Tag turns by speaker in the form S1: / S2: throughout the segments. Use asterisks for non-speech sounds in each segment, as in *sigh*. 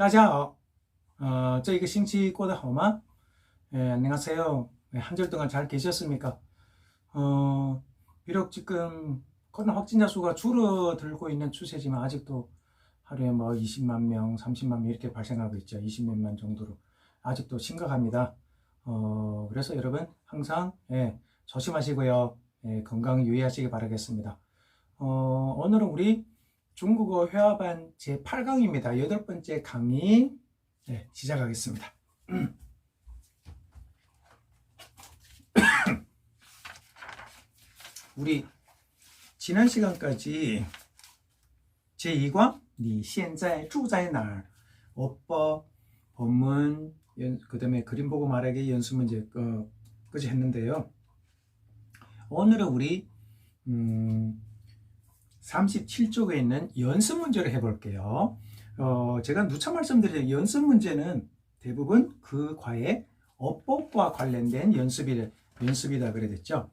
S1: 大家好，呃，这一个星期过得好吗？ 예, 안녕하세요. 네, 한 달 동안 잘 계셨습니까? 어, 비록 지금 코로나 확진자 수가 줄어들고 있는 추세지만 아직도 하루에 뭐 20만 명, 30만 명 이렇게 발생하고 있죠. 20몇만 정도로. 아직도 심각합니다. 어, 그래서 여러분 항상 예, 조심하시고요. 예, 건강 유의하시기 바라겠습니다. 어, 오늘은 우리 중국어 회화반 제8강입니다. 여덟 번째 강의 네, 시작하겠습니다. *clears throat* 우리 지난 시간까지 제2과 你现在住在哪儿 어법, 본문, 그 다음에 그림 보고 말하기 연습 문제 어, 까지 했는데요. 오늘은 우리 음, 37쪽에 있는 연습 문제를 해볼게요. 어, 제가 누차 말씀드린 연습 문제는 대부분 그 과의 어법과 관련된 연습이, 연습이다 그래 됐죠.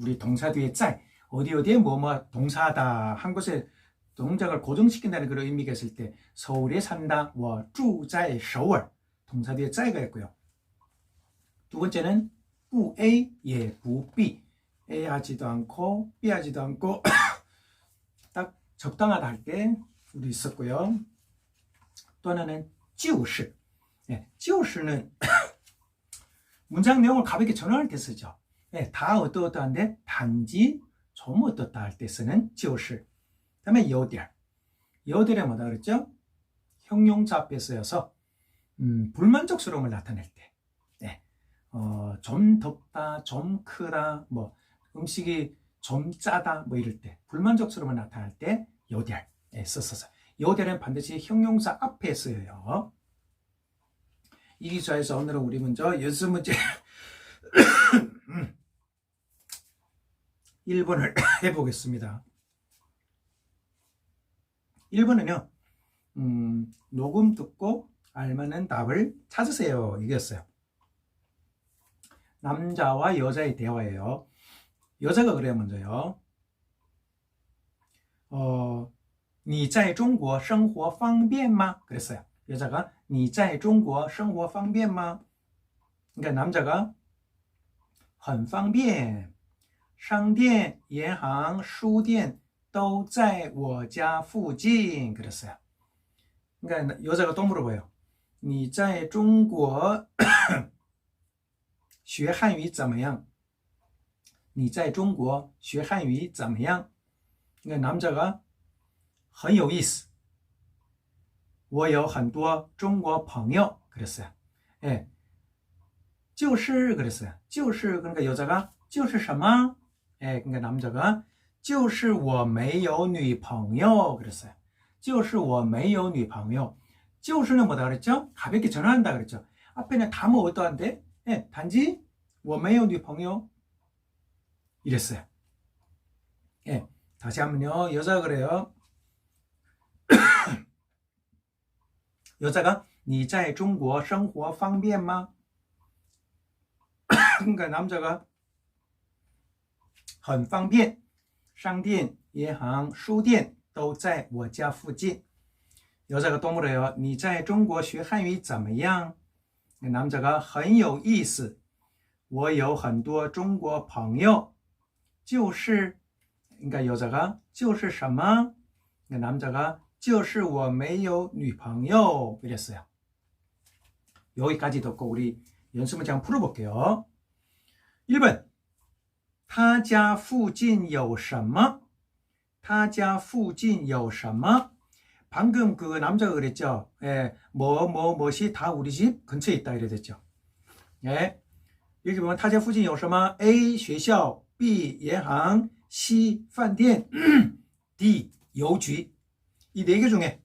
S1: 우리 동사 뒤에 짤, 어디 어디에 뭐뭐 동사다 한 곳에 동작을 고정시킨다는 그런 의미가 있을 때 서울에 산다, 뭐, 주자의 서울 동사 뒤에 짤가 있고요. 두 번째는 부 A, 예, 부 B A하지도 않고 B하지도 않고 적당하다 할 때 우리 있었고요. 또 하나는 찌우시. 예, 찌우시는 *coughs* 문장 내용을 가볍게 전환할 때 쓰죠. 예, 다 어떠어떠한데 단지 좀 어떻다 할 때 쓰는 찌우시. 다음에 여델. 여델에 뭐다 그랬죠? 형용사 앞에 쓰여서 음, 불만족스러움을 나타낼 때. 예, 어, 좀 덥다, 좀 크다, 뭐 음식이 좀 짜다, 뭐 이럴 때 불만족스러움을 나타낼 때 여델에 썼어서 여델은 반드시 형용사 앞에 쓰여요. 이 기사에서 오늘은 우리 먼저 연습 문제 *coughs* 1번을 *coughs* 해보겠습니다. 1번은요, 음, 녹음 듣고 알맞는 답을 찾으세요. 이겼어요. 남자와 여자의 대화예요. 여자가 그래요, 먼저요. 어, 你在中国生活方便吗? 그랬어요. 여자가 你在中国生活方便吗? 그러니까 남자가 很方便.商店,银行,书店都在我家附近 그랬어요. 그러니까 여자가 또 물어봐요. 你在中国学汉语怎么样? 你在中国学汉语怎么样? 그러니까 남자가 很有意思.我有很多中国朋友 그랬어요. 예. 就是 그랬어요. 就是 그러니까 여자가 就是什么? 예, 그러니까 남자가 就是我没有女朋友 그랬어요. 就是我没有女朋友. 就是는 뭐다 그랬죠? 가볍게 전화한다 그랬죠. 앞에는 다뭐 어떠한데? 예, 단지 我没有女朋友 이랬어요. 예, 다시 한번요. 여자 그래요. 여자가 你在中国生活方便吗? 그러니까 남자가 很方便商店、银行、书店都在我家附近。 여자가 또 물어요. 你在中国学汉语怎么样? 남자가 很有意思.我有很多中国朋友. 就是 그러니까 여자가 就是什么? 남자가 就是我没有女朋友 이랬어요. 여기까지 듣고 우리 연습 문제 한번 풀어볼게요. 1번 他家附近有什么?他家附近有什么? 방금 그 남자가 그랬죠. 예, 뭐, 뭐, 뭐시 다 우리 집 근처에 있다 이래 됐죠. 예. 여기 보면 他家附近有什么? A, 学校 B, 银行 C, 饭店 D, 邮局이 네 개 중에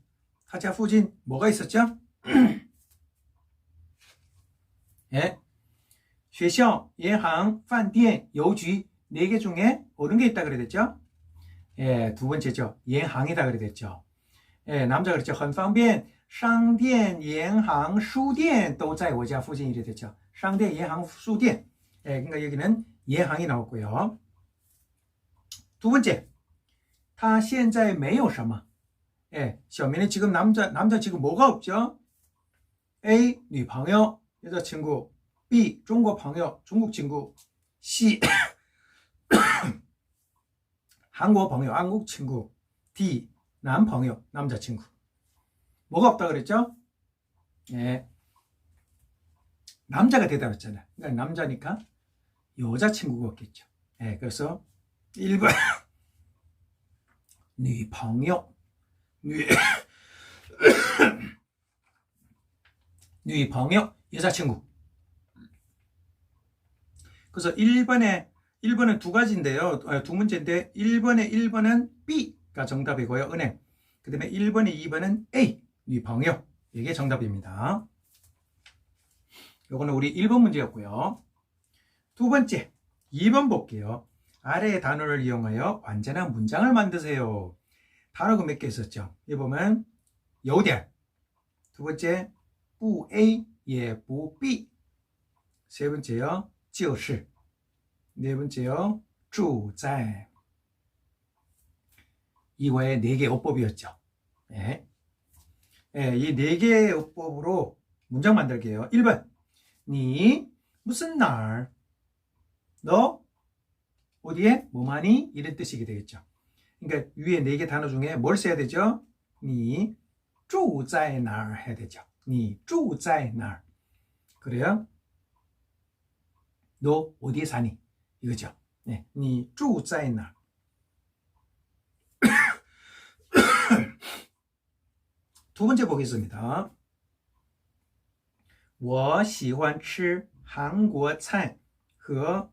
S1: 他家附近 뭐가 있었죠? *clears throat* 예. 学校, 银行, 饭店, 邮局 네개 중에 옳은 게 있다 그래 됐죠? 예, 두 번째죠. 옌항이다 그래 됐죠. 예, 남자 그랬죠. 很方便. 상店, 옌항, 수店 都在我家附近 이래 됐죠. 상店, 옌항, 수店. 예, 그러니까 여기는 옌항이 나왔고요. 두 번째. 他现在没有什么. 예, 小明은 지금 남자 남자 지금 뭐가 없죠? A 女朋友 여자친구 B 中国朋友 중국 친구 C *coughs* 한국 朋友 한국 친구 D 男朋友 남자친구 뭐가 없다 그랬죠? 예. 남자가 대답했잖아요. 그러니까 남자니까 여자친구가 없겠죠. 예, 그래서 1번 女朋友女女朋友 *laughs* *coughs* 여자친구 그래서 1번에 1번은 두 가지인데요. 아, 두 문제인데 1번에 1번은 B가 정답이고요. 은행. 그 다음에 1번에 2번은 A, 女朋友. 이게 정답입니다. 요거는 우리 1번 문제였고요. 두 번째, 2번 볼게요. 아래의 단어를 이용하여 완전한 문장을 만드세요. 단어가 몇 개 있었죠? 여기 보면 有点. 두 번째, 不 A, 也不 B. 세 번째요, 就是. 네 번째요, 住在. 이거의 네 개 어법이었죠. 예. 예, 이 네 개의 어법으로 문장 만들게요. 1번. 你 무슨 날? 너 어디에? 뭐하니? 이런 뜻이게 되겠죠. 그러니까 위에 네 개 단어 중에 뭘 써야 되죠? 你住在哪儿 해야 되죠. 你住在哪儿 그래요? 너 어디에 사니? 이거죠. 네, 你住在哪儿 *coughs* 두 번째 보겠습니다. 我喜欢吃韩国菜和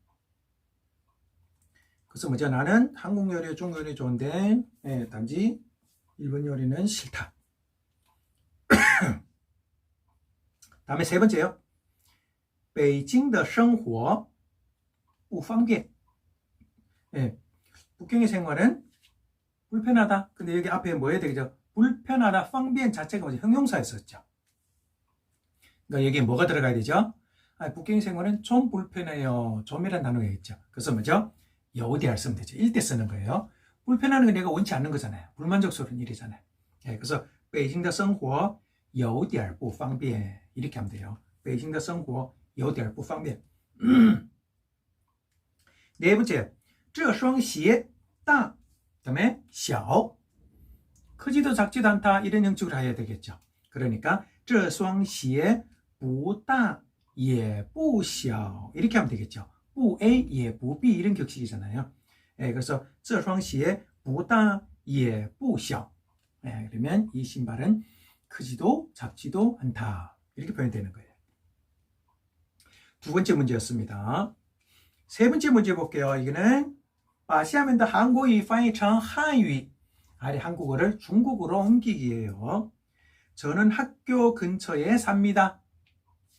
S1: 그래서 먼저 나는 한국 요리, 중국 요리 좋은데 예, 단지 일본 요리는 싫다. *coughs* 다음에 세 번째요. 베이징의 생활 우방비 예, 북경의 생활은 불편하다. 근데 여기 앞에 뭐 해야 되겠죠? 불편하다, 방비엔 자체가 먼저 형용사였었죠. 그러니까 여기에 뭐가 들어가야 되죠? 아, 북경의 생활은 좀 불편해요. 좀이란 단어가 있죠. 그래서 뭐죠? 여우대할 쓰면 되죠. 일 때 쓰는 거예요. 불편하는 건 내가 원치 않는 거잖아요. 불만족스러운 일이잖아요. 예, 그래서 北京的生活有点不方便 이렇게 하면 돼요. 北京的生活有点不方便. 네 번째, 这双鞋大, 그다음에 小. 크지도 작지도 않다 이런 형식으로 해야 되겠죠. 그러니까 这双鞋不大也不小 이렇게 하면 되겠죠. 不 A 也不 B 이런 격식이잖아요. 예, 그래서 这双鞋不大也不小. 예, 그러면 이 신발은 크지도 작지도 않다. 이렇게 표현되는 거예요. 두 번째 문제였습니다. 세 번째 문제 볼게요. 이거는 把下面的韩国语翻译成汉语 아래 한국어를 중국어로 옮기기예요. 저는 학교 근처에 삽니다.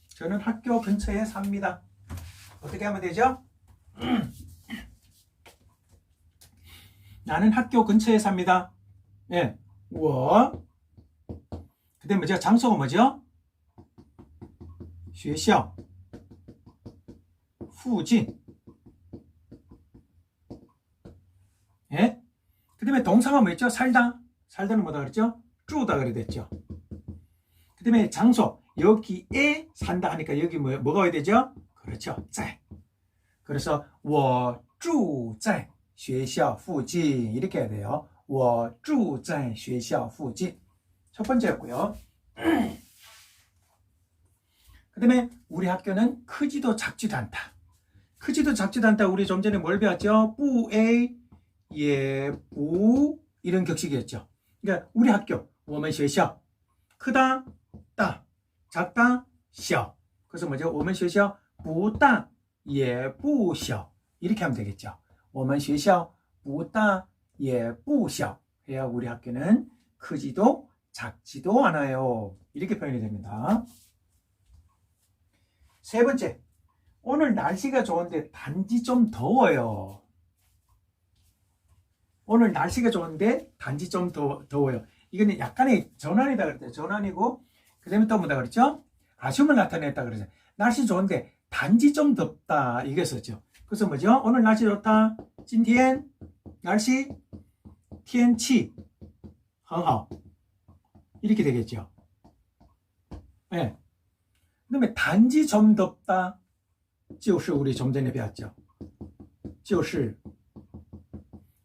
S1: 저는 학교 근처에 삽니다. 어떻게 하면 되죠? 나는 학교 근처에 삽니다. 예. 와. 그 다음에 제가 장소가 뭐죠? 学校 후진 예? 그 다음에 동사가 뭐였죠? 살다 살다는 뭐다 그랬죠? 쪼다 그랬죠 그 다음에 장소 여기에 산다 하니까 여기 뭐, 뭐가 와야 되죠? 그렇죠. 在. 그래서 我住在学校附近 이렇게 해야 돼요. 我住在学校附近. 첫 번째였고요. *clears throat* 그 다음에 우리 학교는 크지도 작지도 않다. 크지도 작지도 않다. 우리 좀 전에 뭘 배웠죠? 不 A 也不 이런 격식이었죠. 그러니까 우리 학교 我们学校 크다 따 작다 小 그래서 뭐죠? 我们学校 不大也不小 이렇게 하면 되겠죠. 我们学校不大也不小 해야 우리 학교는 크지도 작지도 않아요. 이렇게 표현이 됩니다. 세 번째, 오늘 날씨가 좋은데 단지 좀 더워요. 오늘 날씨가 좋은데 단지 좀 더, 더워요. 이거는 약간의 전환이다 그랬대요. 전환이고, 그 다음에 또 뭐다 그랬죠? 아쉬움을 나타냈다 그러죠. 날씨 좋은데 단지 좀 덥다. 이겼었죠. 그래서 뭐죠? 오늘 날씨 좋다. 今天 날씨 天气很好. 이렇게 되겠죠. 예. 네. 그다음에 단지 좀 덥다. 就是 우리 좀 전에 배웠죠. 就是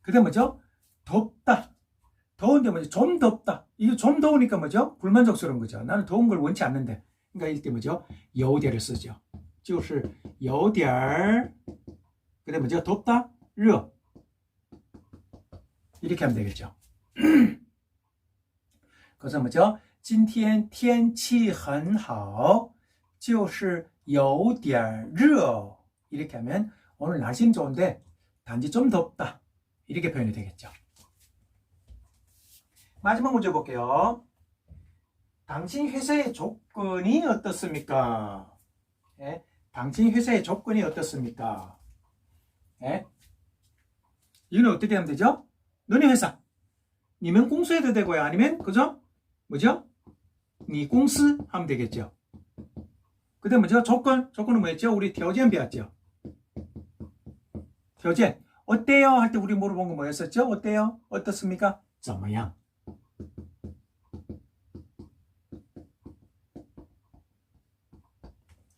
S1: 그다음 뭐죠? 덥다. 더운데 뭐죠? 좀 덥다. 이거 좀 더우니까 뭐죠? 불만족스러운 거죠. 나는 더운 걸 원치 않는데. 그러니까 이때 뭐죠? 有点을 쓰죠. 就是有点儿 그다음 뭐죠? 덥다. 热 이렇게 하면 되겠죠. *clears throat* 그래서 뭐죠? 今天天气很好就是有点热 *laughs* 이렇게 하면 오늘 날씨는 좋은데 단지 좀 덥다. 이렇게 표현이 되겠죠. 마지막 문제 볼게요. 당신 회사의 조건이 어떻습니까? 예? 당신 회사의 조건이 어떻습니까? 예? 이거는 어떻게 하면 되죠? 너네 회사. 你们 공수해도 되고요. 아니면 그죠? 뭐죠? 你 공수 하면 되겠죠. 그 다음 뭐죠? 조건. 조건은 뭐였죠? 우리 条件 배웠죠. 条件. 어때요? 할 때 우리 물어본 거 뭐였었죠? 어때요? 어떻습니까? 怎么样?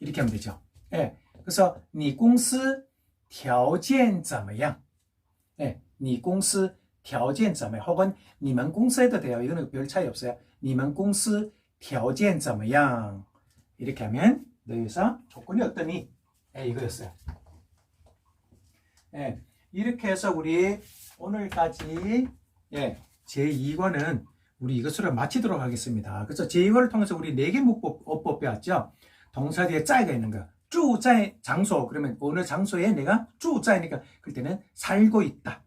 S1: 이렇게 하면 되죠. 예. 그래서 你公司条件怎么样? 예. 你公司条件怎么样? 혹은 你们公司 해도 돼요. 이거는 별 차이 없어요. 你们公司条件怎么样? 이렇게 하면 너희 회사 조건이 어떠니? 예, 이거였어요. 예. 이렇게 해서 우리 오늘까지 예, 제2과는 우리 이것으로 마치도록 하겠습니다. 그래서 제2과를 통해서 우리 4개 문법, 어법 배웠죠? 동사 뒤에 짜이가 있는 거. 住在 장소. 그러면 어느 장소에 내가 住在니까 그럴 때는 살고 있다.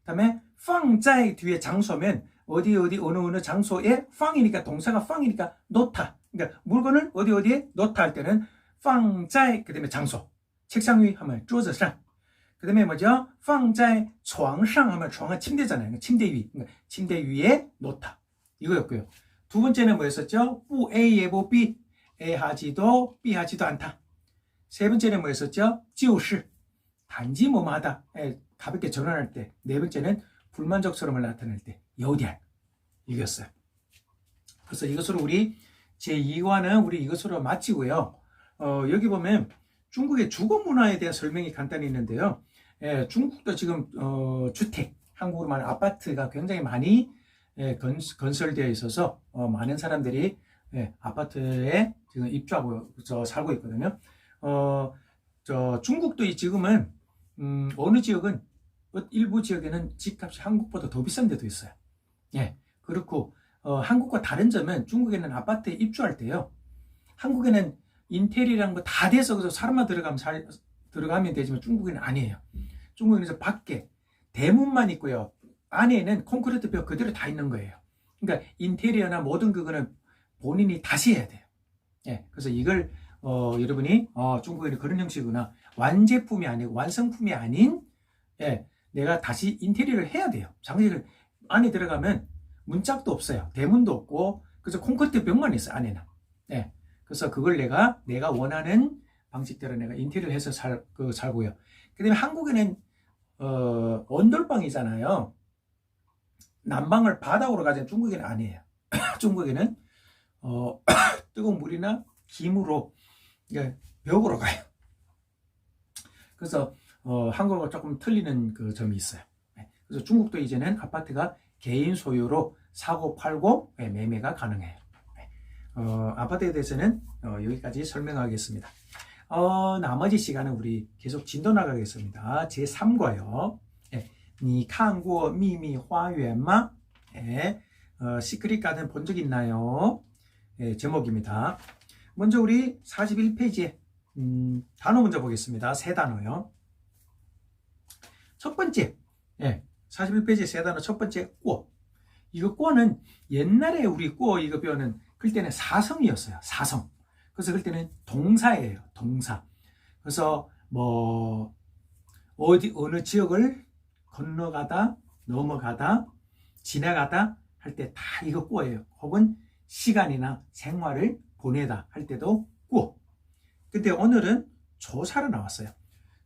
S1: 그다음에 放在 뒤에 장소면 어디 어디 어느 어느 장소에 放이니까 동사가 放이니까 놓다. 그러니까 물건을 어디 어디에 놓다 할 때는 放在 그다음에 장소. 책상 위 하면 桌子上. 그다음에 뭐죠? 放在床上 하면床은 침대잖아요. 침대 위. 그러니까 침대 위에 놓다. 이거였고요. 두 번째는 뭐였었죠? 不 A 예보 B. A 하지도 B 하지도 않다. 세 번째는 뭐였었죠? 지우시 단지 뭐마다 예, 가볍게 전환할 때. 네 번째는 불만족스러움을 나타낼 때. 여우디안 이겼어요. 그래서 이것으로 우리 제2화는 우리 이것으로 마치고요. 어, 여기 보면 중국의 주거 문화에 대한 설명이 간단히 있는데요. 예, 중국도 지금 어, 주택, 한국으로 말하는 아파트가 굉장히 많이 예, 건, 설되어 있어서 어, 많은 사람들이 예, 아파트에 지금 입주하고 저 살고 있거든요. 어, 저 중국도 이 지금은 음, 어느 지역은 일부 지역에는 집값이 한국보다 더 비싼 데도 있어요. 예, 그렇고 어, 한국과 다른 점은 중국에는 아파트에 입주할 때요. 한국에는 인테리어라는 거다 돼서 그래서 사람만 들어가면 살, 들어가면 되지만 중국에는 아니에요. 중국에는 저 밖에 대문만 있고요. 안에는 콘크리트 벽 그대로 다 있는 거예요. 그러니까 인테리어나 모든 그거는 본인이 다시 해야 돼요. 예, 그래서 이걸 어, 여러분이 어, 중국에는 그런 형식이구나. 완제품이 아니고 완성품이 아닌 예, 내가 다시 인테리어를 해야 돼요. 장식을 안에 들어가면 문짝도 없어요. 대문도 없고 그래서 콘크리트 벽만 있어요. 안에는. 예, 그래서 그걸 내가 내가 원하는 방식대로 내가 인테리어를 해서 살, 그, 살고요. 그 다음에 한국에는 어, 언돌방이잖아요. 난방을 바닥으로 가진 중국에는 아니에요. *clears throat* 중국에는 어, *clears throat* 뜨거운 물이나 김으로 예, 벽으로 가요. 그래서 어, 한국과 조금 틀리는 그 점이 있어요. 네. 그래서 중국도 이제는 아파트가 개인 소유로 사고 팔고 예, 매매가 가능해요. 네. 어, 아파트에 대해서는 어, 여기까지 설명하겠습니다. 어, 나머지 시간은 우리 계속 진도 나가겠습니다. 제 3과요. 예, 你看过秘密花园吗? 예, 어, 시크릿 가든 본 적 있나요? 예, 제목입니다. 먼저 우리 41페이지에 음, 단어 먼저 보겠습니다. 세 단어요. 첫 번째, 예, 41페이지 세 단어 첫 번째, 꾸. 이거 꿔는 옛날에 우리 꿔 이거 배우는 그때는 사성이었어요. 사성. 그래서 그때는 동사예요. 동사. 그래서 뭐 어디 어느 지역을 건너가다 넘어가다 지나가다 할 때 다 이거 꿔예요. 혹은 시간이나 생활을 보내다 할 때도 꿔. 근데 오늘은 조사로 나왔어요.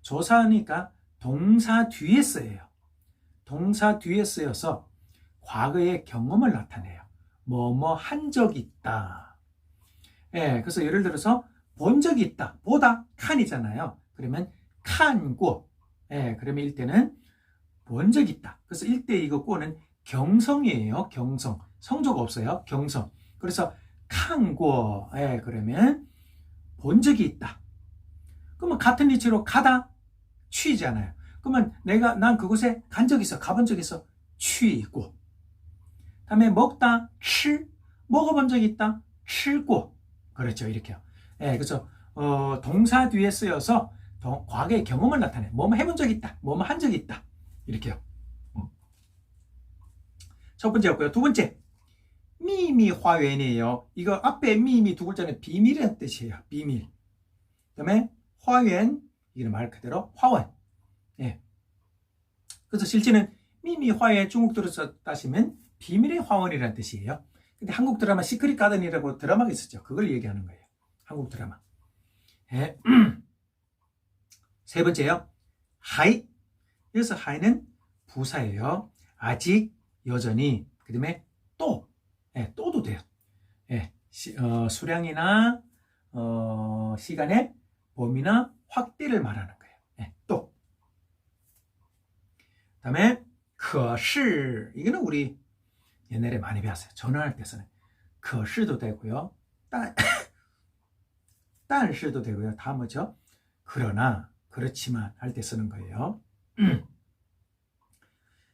S1: 조사하니까 동사 뒤에 쓰여요. 동사 뒤에 쓰여서 과거의 경험을 나타내요. 뭐뭐 한 적이 있다. 예, 그래서 예를 들어서 본 적이 있다. 보다 칸이잖아요. 그러면 칸고. 예, 그러면 일때는 본 적이 있다. 그래서 일때 이거 꼬는 경성이에요. 경성. 성조가 없어요. 경성. 그래서 칸고. 예, 그러면 본 적이 있다. 그러면 같은 위치로 가다 취잖아요. 그러면 내가 난 그곳에 간 적 있어. 가본 적 있어. 취고. 다음에 먹다 칠 먹어본 적 있다. 칠고. 그렇죠. 이렇게요. 예, 그래서 어, 동사 뒤에 쓰여서 동- 과거의 경험을 나타내. 뭐뭐 해본 적 있다. 뭐뭐 한 적이 있다. 이렇게요. 음. 첫 번째였고요. 두 번째. 미미 화웬이에요. 이거 앞에 미미 두 글자는 비밀이란 뜻이에요. 비밀. 그다음에 화웬 이게 말 그대로 화원. 예. 그래서 실제는 미미 화웬 중국 들어서 따시면 비밀의 화원이란 뜻이에요. 근데 한국 드라마 시크릿 가든이라고 드라마가 있었죠. 그걸 얘기하는 거예요. 한국 드라마. 예. *clears throat* 세 번째요. 하이. 여기서 하이는 부사예요. 아직, 여전히, 그 다음에 또, 예, 또도 돼요. 예, 시- 어, 수량이나, 어, 시간의 범위나 확대를 말하는 거예요. 예, 또. 그 다음에, 可是, 이거는 우리 옛날에 많이 배웠어요. 전화할 때 쓰는. 可是도 되고요. 但, *coughs* 但是도 되고요. 다 뭐죠? 그러나, 그렇지만 할 때 쓰는 거예요.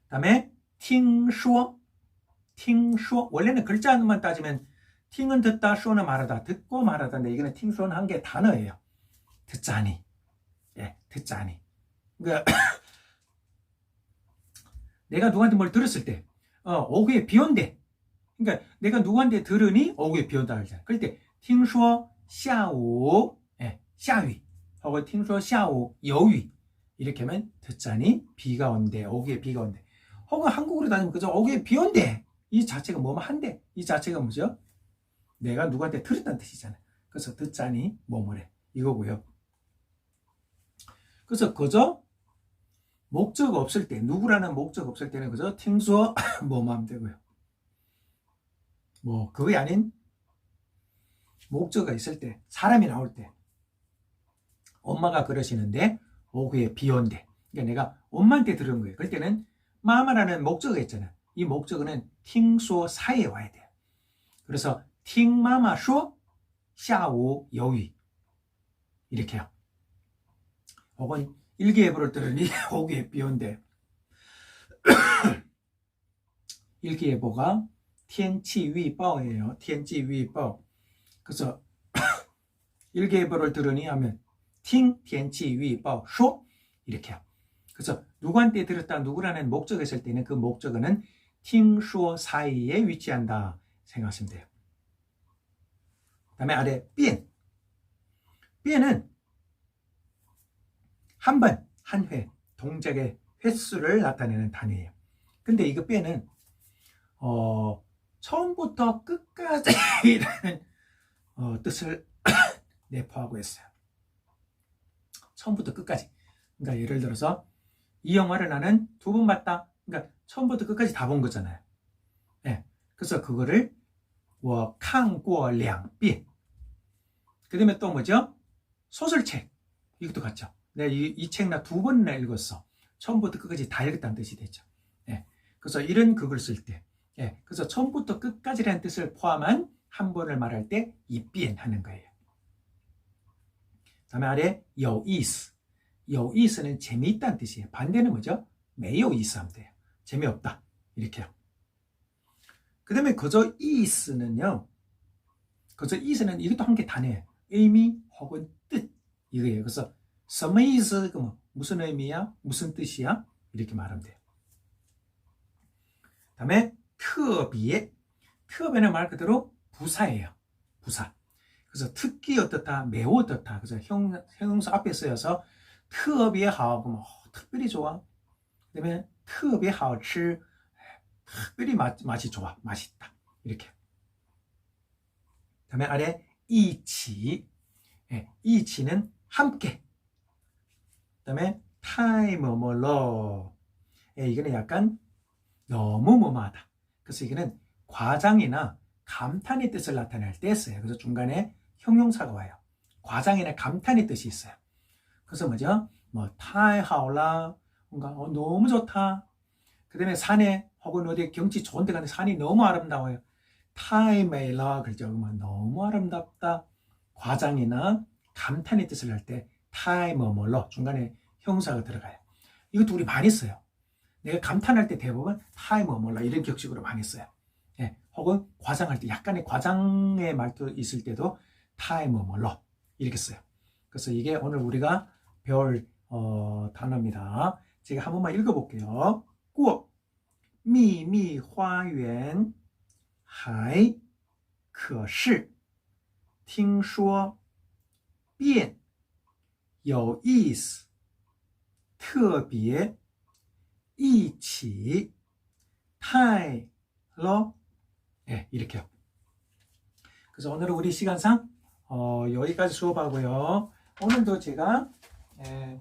S1: 다음에 听说 팅쇼. 원래는 글자만 따지면 팅은 듣다 쇼는 말하다 듣고 말하다인데 이거는 팅쇼는 한 개 단어예요. 듣자니. 예 듣자니. 그러니까 *coughs* 내가 누구한테 뭘 들었을 때 어, 오후에 비 온대. 그러니까 내가 누구한테 들으니 오후에 비 온다 그러잖아. 그럴 때 팅쇼 샤오 예, 샤위. 하고 팅쇼 샤오 여위. 이렇게 하면 듣자니 비가 온대 오후에 비가 온대. 혹은 한국으로 다니면 그저 어기에 비 온대. 이 자체가 뭐뭐 한대. 이 자체가 뭐죠? 내가 누구한테 들었다는 뜻이잖아요. 그래서 듣자니 뭐뭐래. 이거고요. 그래서 그저 목적 없을 때, 누구라는 목적 없을 때는 그저 팅수어 *coughs* 뭐뭐 하면 되고요. 뭐 그게 아닌 목적가 있을 때, 사람이 나올 때 엄마가 그러시는데 오후에 비 온대. 그러니까 내가 엄마한테 들은 거예요. 그럴 때는 마마라는 목적어가 있잖아요. 이 목적어는 팅수어 사이에 와야 돼요. 그래서 팅마마 쇼下午有雨 이렇게요. 혹은 일기예보를 들으니 *laughs* 오후에 비 온대. *coughs* 일기예보가 天气预报예요. 天气预报. 그래서 *coughs* 일기예보를 들으니 하면 听天气预报说 이렇게요. 그래서 누구한테 들었다 누구라는 목적이 있을 때는 그 목적어는 팅쇼 사이에 위치한다 생각하시면 돼요. 그 다음에 아래 삐엔 삐엔은 한 번, 한 회, 동작의 횟수를 나타내는 단위예요. 근데 이거 삐엔은 어, 처음부터 끝까지라는 어, 뜻을 *coughs* 내포하고 있어요. 처음부터 끝까지. 그러니까 예를 들어서 이 영화를 나는 두 번 봤다. 그러니까 처음부터 끝까지 다 본 거잖아요. 네. 그래서 그거를 我看过两遍. 그다음에 또 뭐죠? 소설책. 이것도 같죠. 내가 이, 이 책 나 두 번이나 읽었어. 처음부터 끝까지 다 읽었다는 뜻이 되죠. 예. 그래서 이런 그걸 쓸 때. 예. 그래서 처음부터 끝까지라는 뜻을 포함한 한 번을 말할 때 이비엔 하는 거예요. 다음에 아래 有意思. 有意思는 재미있다는 뜻이에요. 반대는 뭐죠? 没有意思하면 돼요. 재미없다. 이렇게요. 그 다음에 그저 이스는요. 그저 이스는 이것도 함께 단어예요. 의미 혹은 뜻. 이거예요. 그래서 서메이스 뭐 무슨 의미야? 무슨 뜻이야? 이렇게 말하면 돼요. 그 다음에 특비에 특비는 말 그대로 부사예요. 부사. 그래서 특기 어떻다, 매우 어떻다. 그래서 형, 형용사 앞에 쓰여서 특비에 하고 뭐 특별히 좋아, 그 다음에 特别好吃, 특별히 맛, 맛이 좋아, 맛있다. 이렇게. 그 다음에 아래 一起, 예, 一起는 함께. 그 다음에 太뭐뭐 러. 예, 이거는 약간 너무 뭐뭐하다. 그래서 이거는 과장이나 감탄의 뜻을 나타낼 때 써요. 그래서 중간에 형용사가 와요. 과장이나 감탄의 뜻이 있어요. 그래서 뭐죠? 뭐 타이하오라 뭔가 어, 너무 좋다. 그 다음에 산에 혹은 어디 경치 좋은 데 가는데 산이 너무 아름다워요. 타이메이라 그러죠. 그러면 너무 아름답다. 과장이나 감탄의 뜻을 할 때 타이 뭐뭐로 중간에 형사가 들어가요. 이것도 우리 많이 써요. 내가 감탄할 때 대부분 타이 뭐뭐라 이런 격식으로 많이 써요. 예, 혹은 과장할 때 약간의 과장의 말도 있을 때도 타이 뭐뭐로 이렇게 써요. 그래서 이게 오늘 우리가 배울 어, 단어입니다. 제가 한 번만 읽어볼게요. 过秘密花园还可是听说变有意思特别一起太러 예, 이렇게요. 그래서 오늘은 우리 시간상 어, 여기까지 수업하고요. 오늘도 제가 예,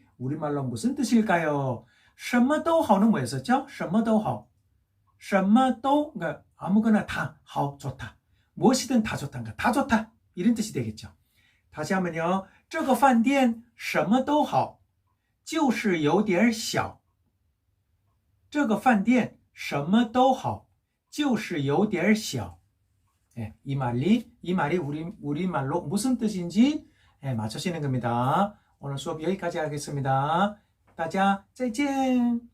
S1: 우리말로 무슨 뜻일까요? 什么都好는 뭐였었죠? 什么都好什么都 그러니까 아무거나 다好, 좋다. 무엇이든 다 좋다인가? 다 좋다. 이런 뜻이 되겠죠. 다시 하면요. 这个饭店什么都好就是有点小这个饭店什么都好就是有点小 예, 이 말이 이 말이 우리 우리 말로 무슨 뜻인지 예, 맞추시는 겁니다. 오늘 수업 여기까지 하겠습니다. 大家再见。